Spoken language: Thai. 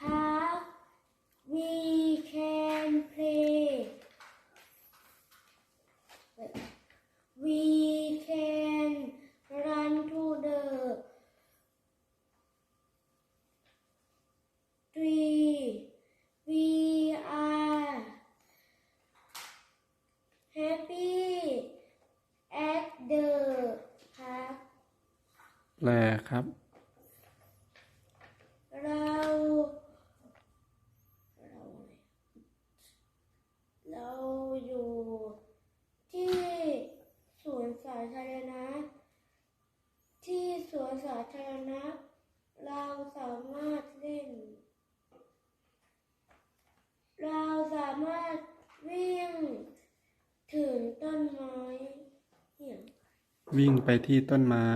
park we can play we can run to the tree we are happy at the park แปลครับ สวนสาธารณะ ที่สวนสาธารณะ เราสามารถเล่น เราสามารถวิ่งถึงต้นไม้เหี่ยงวิ่งไปที่ต้นไม้